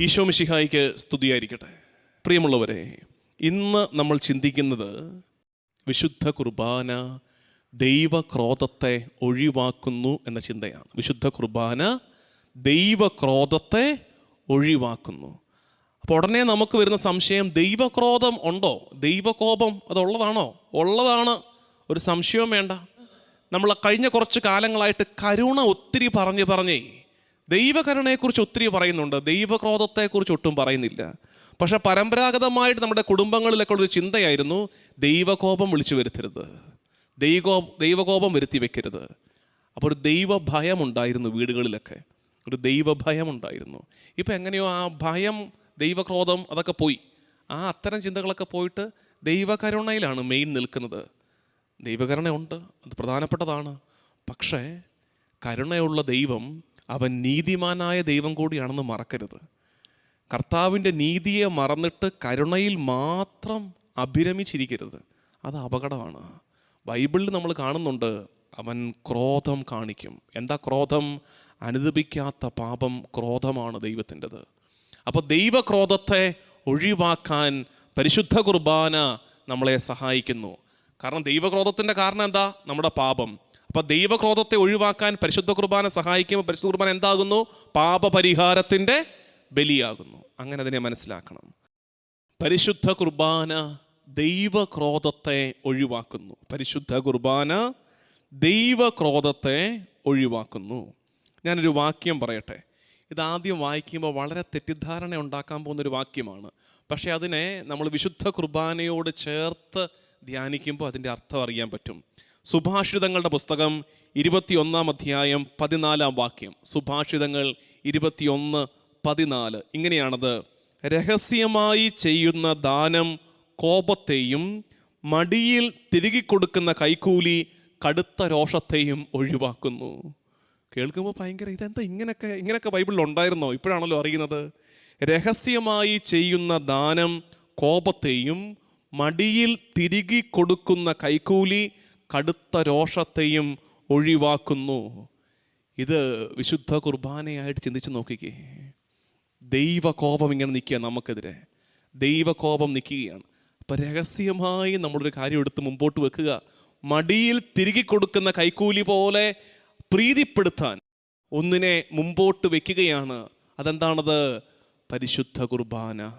ഈശോ മിശിഹായിക്ക് സ്തുതിയായിരിക്കട്ടെ. പ്രിയമുള്ളവരെ ഇന്ന് നമ്മൾ ചിന്തിക്കുന്നത് വിശുദ്ധ കുർബാന ദൈവക്രോധത്തെ ഒഴിവാക്കുന്നു എന്ന ചിന്തയാണ്. വിശുദ്ധ കുർബാന ദൈവക്രോധത്തെ ഒഴിവാക്കുന്നു. അപ്പോൾ ഉടനെ നമുക്ക് വരുന്ന സംശയം ദൈവക്രോധം ഉണ്ടോ? ദൈവകോപം അതുള്ളതാണോ? ഉള്ളതാണ് ഒരു സംശയവും വേണ്ട. നമ്മൾ കഴിഞ്ഞ കുറച്ച് കാലങ്ങളായിട്ട് കരുണ ഒത്തിരി പറഞ്ഞ് പറഞ്ഞേ ദൈവകരുണയെക്കുറിച്ച് ഒത്തിരി പറയുന്നുണ്ട്. ദൈവക്രോധത്തെക്കുറിച്ച് ഒട്ടും പറയുന്നില്ല. പക്ഷേ പരമ്പരാഗതമായിട്ട് നമ്മുടെ കുടുംബങ്ങളിലൊക്കെ ഉള്ളൊരു ചിന്തയായിരുന്നു ദൈവകോപം വിളിച്ചു വരുത്തരുത്. ദൈവകോ ദൈവകോപം വരുത്തി വെക്കരുത്. അപ്പോൾ ഒരു ദൈവഭയം ഉണ്ടായിരുന്നു വീടുകളിലൊക്കെ. ഒരു ദൈവഭയം ഉണ്ടായിരുന്നു ഇപ്പം എങ്ങനെയോ ആ ഭയം ദൈവക്രോധം അതൊക്കെ പോയി. ആ അത്തരം ചിന്തകളൊക്കെ പോയിട്ട് ദൈവകരുണയിലാണ് മെയിൻ നിൽക്കുന്നത്. ദൈവകരുണയുണ്ട്. അത് പ്രധാനപ്പെട്ടതാണ്. പക്ഷേ കരുണയുള്ള ദൈവം അവൻ നീതിമാനായ ദൈവം കൂടിയാണെന്ന് മറക്കരുത്. കർത്താവിന്റെ നീതിയെ മറന്നിട്ട് കരുണയിൽ മാത്രം അഭിരമിച്ചിരിക്കരുത്. അത് അപകടമാണ്. ബൈബിളിൽ നമ്മൾ കാണുന്നുണ്ട് അവൻ ക്രോധം കാണിക്കും. എന്താ ക്രോധം? അനുദപിക്കാത്ത പാപം ക്രോധമാണ് ദൈവത്തിന്റെത്. അപ്പോൾ ദൈവക്രോധത്തെ ഒഴിവാക്കാൻ പരിശുദ്ധ കുർബാന നമ്മളെ സഹായിക്കുന്നു. കാരണം ദൈവക്രോധത്തിന്റെ കാരണം എന്താ? നമ്മുടെ പാപം. അപ്പോൾ ദൈവക്രോധത്തെ ഒഴിവാക്കാൻ പരിശുദ്ധ കുർബാന സഹായിക്കുമ്പോൾ പരിശുദ്ധ കുർബാന എന്താകുന്നു? പാപപരിഹാരത്തിന്റെ ബലിയാകുന്നു. അങ്ങനെ അതിനെ മനസ്സിലാക്കണം. പരിശുദ്ധ കുർബാന ദൈവക്രോധത്തെ ഒഴിവാക്കുന്നു. പരിശുദ്ധ കുർബാന ദൈവക്രോധത്തെ ഒഴിവാക്കുന്നു. ഞാനൊരു വാക്യം പറയട്ടെ. ഇതാദ്യം വായിക്കുമ്പോൾ വളരെ തെറ്റിദ്ധാരണ ഉണ്ടാക്കാൻ പോകുന്ന ഒരു വാക്യമാണ്. പക്ഷേ അതിനെ നമ്മൾ വിശുദ്ധ കുർബാനയോട് ചേർത്ത് ധ്യാനിക്കുമ്പോൾ അതിന്റെ അർത്ഥം അറിയാൻ പറ്റും. സുഭാഷിതങ്ങളുടെ പുസ്തകം ഇരുപത്തിയൊന്നാം അധ്യായം പതിനാലാം വാക്യം. സുഭാഷിതങ്ങൾ ഇരുപത്തിയൊന്ന് പതിനാല്. ഇങ്ങനെയാണത്. രഹസ്യമായി ചെയ്യുന്ന ദാനം കോപത്തെയും മടിയിൽ തിരികെ കൊടുക്കുന്ന കൈക്കൂലി കടുത്ത രോഷത്തെയും ഒഴിവാക്കുന്നു. കേൾക്കുമ്പോൾ ഭയങ്കര ഇതെന്താ ഇങ്ങനെയൊക്കെ ഇങ്ങനെയൊക്കെ ബൈബിളിൽ ഉണ്ടായിരുന്നോ? ഇപ്പോഴാണല്ലോ അറിയുന്നത്. രഹസ്യമായി ചെയ്യുന്ന ദാനം കോപത്തെയും മടിയിൽ തിരികെ കൊടുക്കുന്ന കൈക്കൂലി കടുത്ത രോഷത്തെയും ഒഴിവാക്കുന്നു. ഇത് വിശുദ്ധ കുർബാനയായിട്ട് ചിന്തിച്ച് നോക്കിക്കേ. ദൈവകോപം ഇങ്ങനെ നിൽക്കുക നമുക്കെതിരെ. ദൈവകോപം നിൽക്കുകയാണ്. അപ്പം രഹസ്യമായി നമ്മളൊരു കാര്യം എടുത്ത് മുമ്പോട്ട് വെക്കുക. മടിയിൽ തിരികെ കൊടുക്കുന്ന കൈക്കൂലി പോലെ പ്രീതിപ്പെടുത്താൻ ഒന്നിനെ മുമ്പോട്ട് വെക്കുകയാണ്. അതെന്താണത്? പരിശുദ്ധ കുർബാന.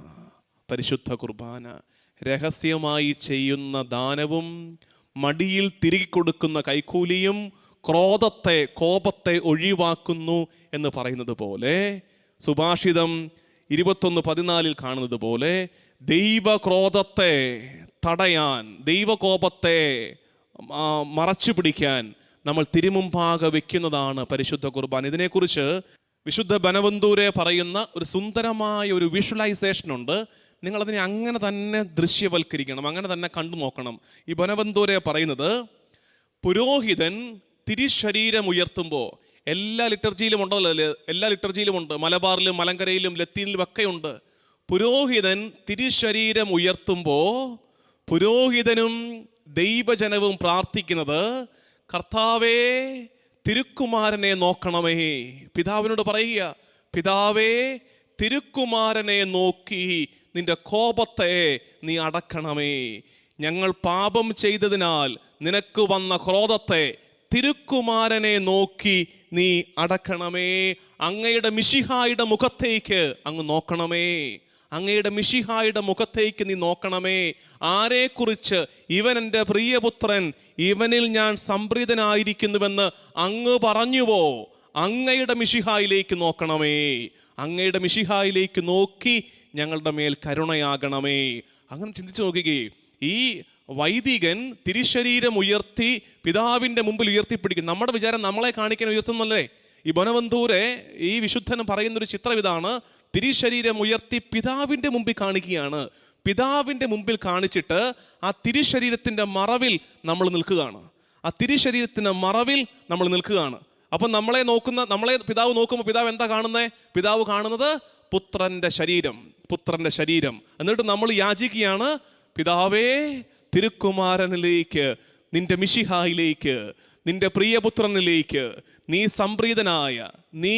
പരിശുദ്ധ കുർബാന. രഹസ്യമായി ചെയ്യുന്ന ദാനവും മടിയിൽ തിരികെ കൊടുക്കുന്ന കൈക്കൂലിയും ക്രോധത്തെ കോപത്തെ ഒഴിവാക്കുന്നു എന്ന് പറയുന്നത് പോലെ സുഭാഷിതം ഇരുപത്തൊന്ന് പതിനാലിൽ കാണുന്നത് പോലെ ദൈവക്രോധത്തെ തടയാൻ ദൈവകോപത്തെ മറച്ചു പിടിക്കാൻ നമ്മൾ തിരുമുമ്പാകെ വെക്കുന്നതാണ് പരിശുദ്ധ കുർബാന. ഇതിനെക്കുറിച്ച് വിശുദ്ധ ബനവന്തൂരെ പറയുന്ന ഒരു സുന്ദരമായ ഒരു വിഷ്വലൈസേഷൻ ഉണ്ട്. നിങ്ങളതിനെ അങ്ങനെ തന്നെ ദൃശ്യവൽക്കരിക്കണം അങ്ങനെ തന്നെ കണ്ടു നോക്കണം. ഈ ബനബന്ധൂരെ പറയുന്നത് പുരോഹിതൻ തിരിശരീരം ഉയർത്തുമ്പോൾ എല്ലാ ലിറ്റർജിയിലും ഉണ്ടല്ലോ? എല്ലാ ലിറ്റർജിയിലും ഉണ്ട്. മലബാറിലും മലങ്കരയിലും ലത്തീനിലും ഒക്കെ ഉണ്ട്. പുരോഹിതൻ തിരിശരീരം ഉയർത്തുമ്പോൾ പുരോഹിതനും ദൈവജനവും പ്രാർത്ഥിക്കുന്നത് കർത്താവേ തിരുക്കുമാരനെ നോക്കണമേ. പിതാവിനോട് പറയുക പിതാവേ തിരുക്കുമാരനെ നോക്കി നിന്റെ കോപത്തെ നീ അടക്കണമേ. ഞങ്ങൾ പാപം ചെയ്തതിനാൽ നിനക്ക് വന്ന ക്രോധത്തെ തിരുക്കുമാരനെ നോക്കി നീ അടക്കണമേ. അങ്ങയുടെ മിഷിഹായുടെ മുഖത്തേക്ക് അങ്ങ് നോക്കണമേ. അങ്ങയുടെ മിഷിഹായുടെ മുഖത്തേക്ക് നീ നോക്കണമേ. ആരെക്കുറിച്ച് ഇവൻ എന്റെ പ്രിയപുത്രൻ ഇവനിൽ ഞാൻ സംപ്രീതനായിരിക്കുന്നുവെന്ന് അങ്ങ് പറഞ്ഞുവോ? അങ്ങയുടെ മിഷിഹായിലേക്ക് നോക്കണമേ. അങ്ങയുടെ മിഷിഹായിലേക്ക് നോക്കി ഞങ്ങളുടെ മേൽ കരുണയാകണമേ. അങ്ങനെ ചിന്തിച്ചു നോക്കുകയെ ഈ വൈദികൻ തിരിശരീരം ഉയർത്തി പിതാവിന്റെ മുമ്പിൽ ഉയർത്തിപ്പിടിക്കും. നമ്മുടെ വിചാരം നമ്മളെ കാണിക്കാൻ ഉയർത്തുന്നല്ലേ? ഈ ബനവന്തൂരെ ഈ വിശുദ്ധൻ പറയുന്നൊരു ചിത്രം ഇതാണ്. തിരിശരീരം ഉയർത്തി പിതാവിന്റെ മുമ്പിൽ കാണിക്കുകയാണ്. പിതാവിന്റെ മുമ്പിൽ കാണിച്ചിട്ട് ആ തിരിശരീരത്തിന്റെ മറവിൽ നമ്മൾ നിൽക്കുകയാണ്. ആ തിരിശരീരത്തിന്റെ മറവിൽ നമ്മൾ നിൽക്കുകയാണ്. അപ്പം നമ്മളെ നോക്കുന്ന നമ്മളെ പിതാവ് നോക്കുമ്പോൾ പിതാവ് എന്താ കാണുന്നത് പിതാവ് കാണുന്നത് പുത്രന്റെ ശരീരം പുത്രന്റെ ശരീരം. എന്നിട്ട് നമ്മൾ യാചിക്കുകയാണ് പിതാവേ തിരുക്കുമാരനിലേക്ക് നിന്റെ മിഷിഹായിലേക്ക് നിന്റെ പ്രിയപുത്രനിലേക്ക് നീ സംപ്രീതനായ നീ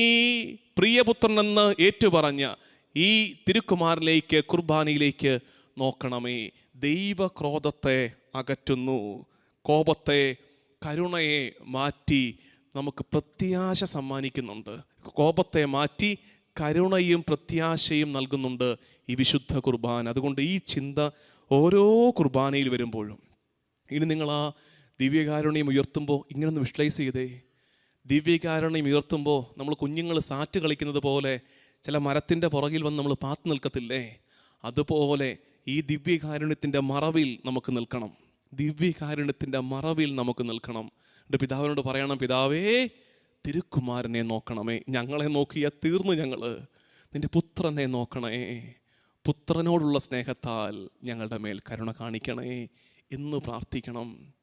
പ്രിയപുത്രനെന്ന് ഏറ്റുപറഞ്ഞ ഈ തിരുക്കുമാരിലേക്ക് കുർബാനയിലേക്ക് നോക്കണമേ. ദൈവക്രോധത്തെ അകറ്റുന്നു കോപത്തെ കരുണയെ മാറ്റി നമുക്ക് പ്രത്യാശ സമ്മാനിക്കുന്നുണ്ട്. കോപത്തെ മാറ്റി കരുണയും പ്രത്യാശയും നൽകുന്നുണ്ട് ഈ വിശുദ്ധ കുർബാന. അതുകൊണ്ട് ഈ ചിന്ത ഓരോ കുർബാനയിൽ വരുമ്പോഴും. ഇനി നിങ്ങൾ ആ ദിവ്യകാരുണ്യം ഉയർത്തുമ്പോൾ ഇങ്ങനെ ഒന്ന് വിഷ്വലൈസ് ചെയ്തേ. ദിവ്യകാരുണ്യം ഉയർത്തുമ്പോൾ നമ്മൾ കുഞ്ഞുങ്ങൾ സാറ്റ് കളിക്കുന്നത് പോലെ ചില മരത്തിന്റെ പുറകിൽ വന്ന് നമ്മൾ പാത്ത് നിൽക്കത്തില്ലേ? അതുപോലെ ഈ ദിവ്യകാരുണ്യത്തിന്റെ മറവിൽ നമുക്ക് നിൽക്കണം. ദിവ്യകാരുണ്യത്തിന്റെ മറവിൽ നമുക്ക് നിൽക്കണം. എന്റെ പിതാവിനോട് പറയണം പിതാവേ തിരുക്കുമാരനെ നോക്കണമേ. ഞങ്ങളെ നോക്കിയ തീർന്നു ഞങ്ങൾ നിന്റെ പുത്രനെ നോക്കണേ. പുത്രനോടുള്ള സ്നേഹത്താൽ ഞങ്ങളുടെ മേൽ കരുണ കാണിക്കണേ. എന്ന് പ്രാർത്ഥിക്കണം.